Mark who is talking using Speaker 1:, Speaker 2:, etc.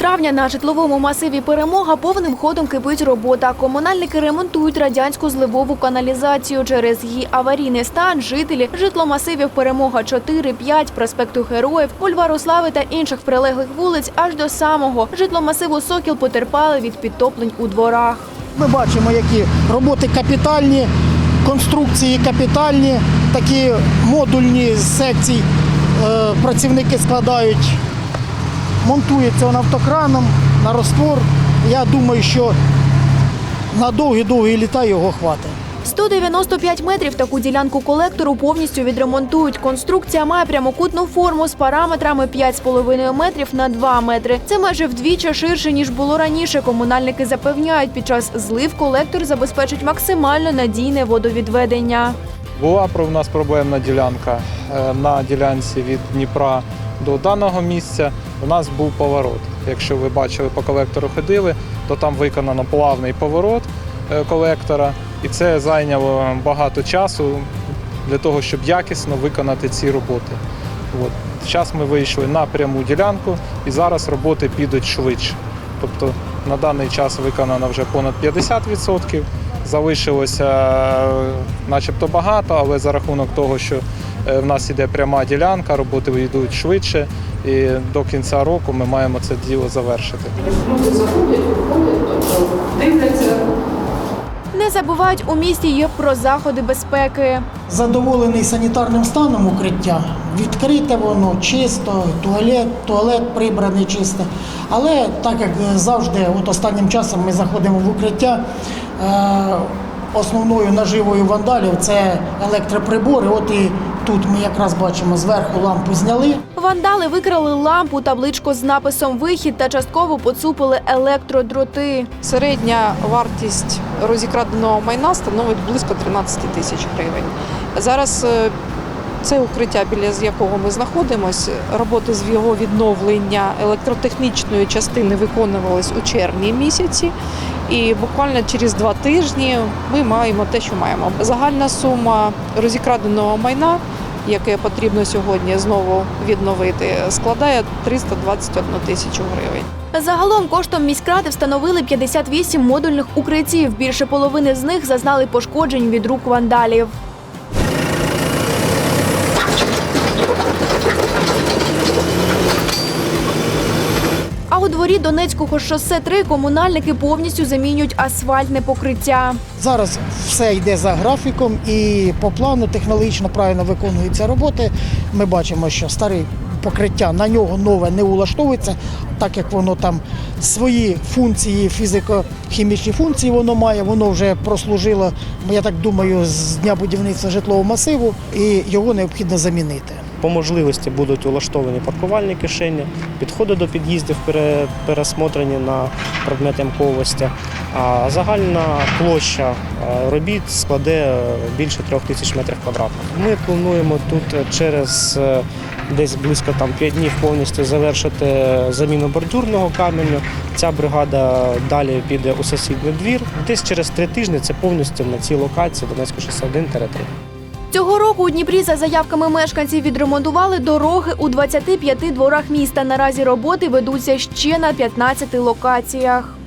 Speaker 1: травня на житловому масиві Перемога повним ходом кипить робота. Комунальники ремонтують радянську зливову каналізацію. Через її аварійний стан жителі житломасивів Перемога 4, 5, проспекту Героїв, Бульвару Слави та інших прилеглих вулиць аж до самого житломасиву Сокіл потерпали від підтоплень у дворах.
Speaker 2: Ми бачимо, які роботи капітальні, конструкції капітальні, такі модульні з секцій е, працівники складають, монтується він автокраном на розтвор. Я думаю, що на довгі-довгі літа його хватить.
Speaker 1: 195 метрів таку ділянку колектору повністю відремонтують. Конструкція має прямокутну форму з параметрами 5,5 метрів на 2 метри. Це майже вдвічі ширше, ніж було раніше. Комунальники запевняють, під час злив колектор забезпечить максимально надійне водовідведення.
Speaker 3: Була про в нас проблемна ділянка е, на ділянці від Дніпра до даного місця. У нас був поворот. Якщо ви бачили по колектору ходили, то там виконано плавний поворот е, колектора, і це зайняло багато часу для того, щоб якісно виконати ці роботи. От. Зараз ми вийшли на пряму ділянку і зараз роботи підуть швидше. Тобто на даний час виконано вже понад 50%. Залишилося е, начебто багато, але за рахунок того, що в нас іде пряма ділянка, роботи йдуть швидше, і до кінця року ми маємо це діло завершити.
Speaker 4: Люди заходять, виходять, тобто дивляться.
Speaker 1: Не забувають у місті є про заходи безпеки.
Speaker 2: Задоволений санітарним станом укриття. Відкрите воно, чисто, туалет, туалет прибраний чисто. Але так як завжди, от останнім часом ми заходимо в укриття. Е- основною наживою вандалів це електроприбори. От і тут ми якраз бачимо зверху лампу зняли.
Speaker 1: Вандали викрали лампу, табличку з написом Вихід та частково поцупили електродроти.
Speaker 4: Середня вартість розікраденого майна становить близько 13 тисяч гривень. Зараз е, це укриття, біля з якого ми знаходимося, роботи з його відновлення електротехнічної частини виконувались у червні місяці. І буквально через два тижні ми маємо те, що маємо. Загальна сума розікраденого майна, яке потрібно сьогодні знову відновити, складає 321 тисячу гривень.
Speaker 1: Загалом коштом міськради встановили 58 модульних укриттів. Більше половини з них зазнали пошкоджень від рук вандалів. А у дворі Донецького шосе 3 комунальники повністю замінюють асфальтне покриття.
Speaker 2: Зараз все йде за графіком і по плану технологічно правильно виконуються роботи. Ми бачимо, що старе покриття на нього нове не улаштовується, так як воно там свої функції, фізико-хімічні функції воно має, воно вже прослужило, я так думаю, з дня будівництва житлового масиву, і його необхідно замінити.
Speaker 5: По можливості будуть улаштовані паркувальні кишені, підходи до під'їздів пересмотрені на предмет ямковості. А загальна площа е, робіт складе е, більше трьох тисяч метрів квадратних. Ми плануємо тут через е, десь близько там 5 днів повністю завершити заміну бордюрного каменю. Ця бригада далі піде у сусідній двір. Десь через три тижні це повністю на цій локації Донецького шосе 1-3.
Speaker 1: Цього року у Дніпрі за заявками мешканців відремонтували дороги у 25 дворах міста. Наразі роботи ведуться ще на 15 локаціях.